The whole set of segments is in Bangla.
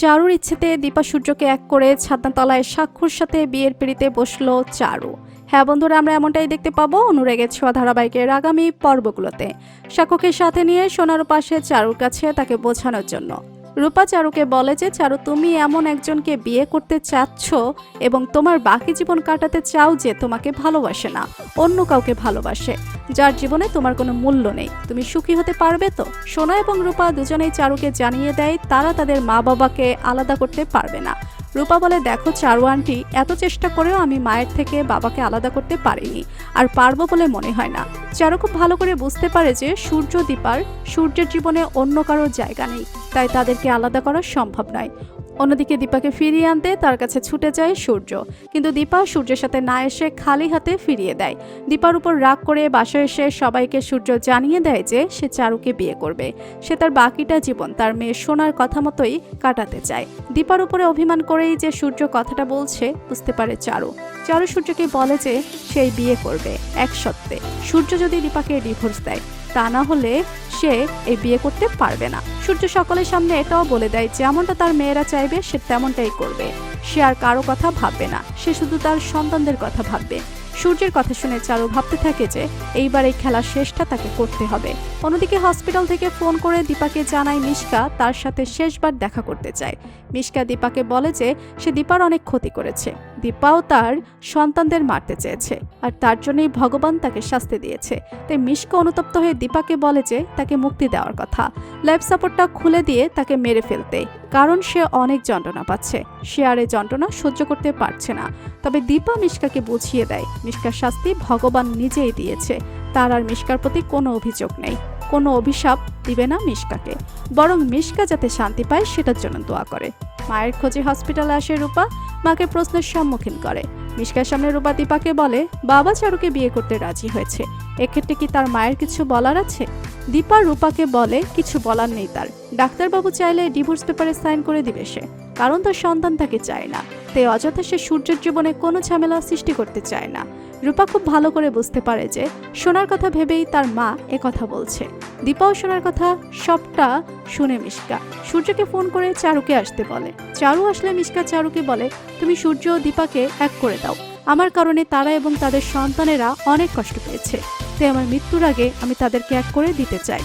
চারুর ইচ্ছেতে দীপা সূর্যকে এক করে ছাদনাতলায় সাক্ষুর সাথে বিয়ের পিড়িতে বসল চারু। হ্যাঁ বন্ধুরা, আমরা এমনটাই দেখতে পাবো অনুরেগে ছোঁয়া ধারাবাহিকের আগামী পর্বগুলোতে। সাক্ষ্যকে সাথে নিয়ে সোনার পাশে চারুর কাছে তাকে বোঝানোর জন্য। রূপা চারুকে বলে যে, চারু, তুমি এমন একজনকে বিয়ে করতে চাচ্ছ এবং তোমার বাকি জীবন কাটাতে চাও যে তোমাকে ভালোবাসে না, অন্য কাউকে ভালোবাসে, যার জীবনে তোমার কোনো মূল্য নেই। তুমি সুখী হতে পারবে তো? সোনা এবং রূপা দুজনেই চারুকে জানিয়ে দেয়, তারা তাদের মা বাবাকে আলাদা করতে পারবে না। রূপা বলে, দেখো চারু আন্টি, এত চেষ্টা করেও আমি মায়ের থেকে বাবাকে আলাদা করতে পারিনি, আর পারব বলে মনে হয় না। চারু খুব ভালো করে বুঝতে পারে যে সূর্য দীপার সূর্যের জীবনে অন্য কারও জায়গা নেই, তাই তাদেরকে আলাদা করা সম্ভব নয়। অন্যদিকে দীপাকে ফিরিয়ে আনতে তার কাছে ছুটে যায় সূর্য। কিন্তু দীপা সূর্যের সাথে না এসে খালি হাতে ফিরিয়ে দেয়। দীপার উপর রাগ করে বাসায় এসে সবাইকে সূর্য জানিয়ে দেয় যে সে চারুকে বিয়ে করবে। সে তার বাকিটা জীবন তার মেয়ে সোনার কথা মতোই কাটাতে চায়। দীপার উপরে অভিমান করেই যে সূর্য কথাটা বলছে, বুঝতে পারে চারু। চারু সূর্যকে বলে যে সেই বিয়ে করবে, এক সত্ত্বে সূর্য যদি দীপাকে ডিভোর্স দেয়, তা না হলে সে এই বিয়ে করতে পারবে না। সূর্য সকলের সামনে এটাও বলে দেয়, যেমনটা তার মেয়েরা চাইবে, সে তেমনটাই করবে। সে আর কারও কথা ভাববে না। সে শুধু তার সন্তানদের কথা ভাববে। সূর্যের কথা শুনে চারু ভাবতে থাকে যে, এইবার এই খেলার শেষটা তাকে করতে হবে। অন্যদিকে হসপিটাল থেকে ফোন করে দীপাকে জানায় মিশকা তার সাথে শেষবার দেখা করতে চায়। মিশকা দীপাকে বলে যে, সে দীপার অনেক ক্ষতি করেছে। দীপাও তার সন্তানদের মারতে চেয়েছে আর তার জন্যই ভগবান তাকে শাস্তি দিয়েছে। তাই মিশকা অনুতপ্ত হয়ে দীপাকে বলে যে তাকে মুক্তি দেওয়ার কথা। লাইফ সাপোর্টটা খুলে দিয়ে তাকে মেরে ফেলতে, কারণ সে অনেক যন্ত্রণা পাচ্ছে। সে আর এই যন্ত্রণা সহ্য করতে পারছে না। তবে দীপা মিশকাকে বুঝিয়ে দেয়, মিশকার শাস্তি ভগবান নিজেই দিয়েছে। তার আর মিশকার প্রতি কোনো অভিযোগ নেই, কোনো অভিশাপ দিবে না মিশকাকে। বরং মিশকা যাতে শান্তি পায় সেটার জন্য দোয়া করে। মায়ের খোঁজে হসপিটালে আসে রূপা, মাকে প্রশ্নের সম্মুখীন করে। মিশকার সামনে রূপা দীপাকে বলে, বাবা চারুকে বিয়ে করতে রাজি হয়েছে। এক্ষেত্রে কি তার মায়ের কিছু বলার আছে? দীপা রূপাকে বলে, কিছু বলার নেই তার। ডাক্তারবাবু চাইলে ডিভোর্স পেপারে সাইন করে দিবে সে। কারণ তার সন্তান তাকে চায় না। তাই অযথা সে সূর্যের জীবনে কোনো ঝামেলা সৃষ্টি করতে চায় না। রূপা খুব ভালো করে বুঝতে পারে যে সোনার কথা ভেবেই তার মা এ কথা বলছে। দীপাও সোনার কথা সবটা শুনে মিশকা। সূর্যকে ফোন করে চারুকে আসতে বলে। চারু আসলে মিশকা চারুকে বলে, তুমি সূর্য ও দীপাকে এক করে দাও। আমার কারণে তারা এবং তাদের সন্তানেরা অনেক কষ্ট পেয়েছে। তাই আমার মৃত্যুর আগে আমি তাদেরকে এক করে দিতে চাই।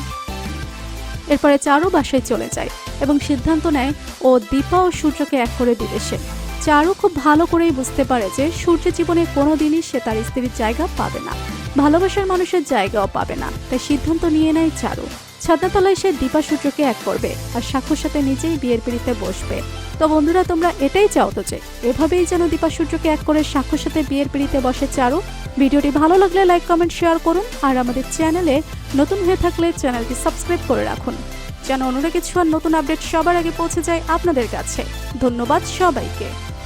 এরপরে চারু বাসায় চলে যায় এবং সিদ্ধান্ত নেয়, ও দীপা ও সূর্যকে এক করে দিবে সে। চারু খুব ভালো করেই বুঝতে পারে যে সূর্য জীবনে কোনো দিনই সে তার স্ত্রীর জায়গা পাবে না, ভালোবাসার মানুষের জায়গাও পাবে না, তাই সিদ্ধান্ত নিয়ে নেয় চারু। ছাদনাতলায় সে দীপা সূর্যকে এক করবে আর সাক্ষুর সাথে নিজেই বিয়ের পিড়িতে বসবে। তো বন্ধুরা, তোমরা এটাই চাও তো যে এভাবেই যেন দীপা সূর্যকে এক করে সাক্ষুর সাথে বিয়ের পিড়িতে বসে চারু। ভিডিওটি ভালো লাগলে লাইক, কমেন্ট, শেয়ার করুন আর আমাদের চ্যানেলে নতুন হয়ে থাকলে চ্যানেলটি সাবস্ক্রাইব করে রাখুন। যেন অনুরাগের ছোঁয়ার নতুন আপডেট সবার আগে পৌঁছে যায় আপনাদের কাছে। ধন্যবাদ সবাইকে।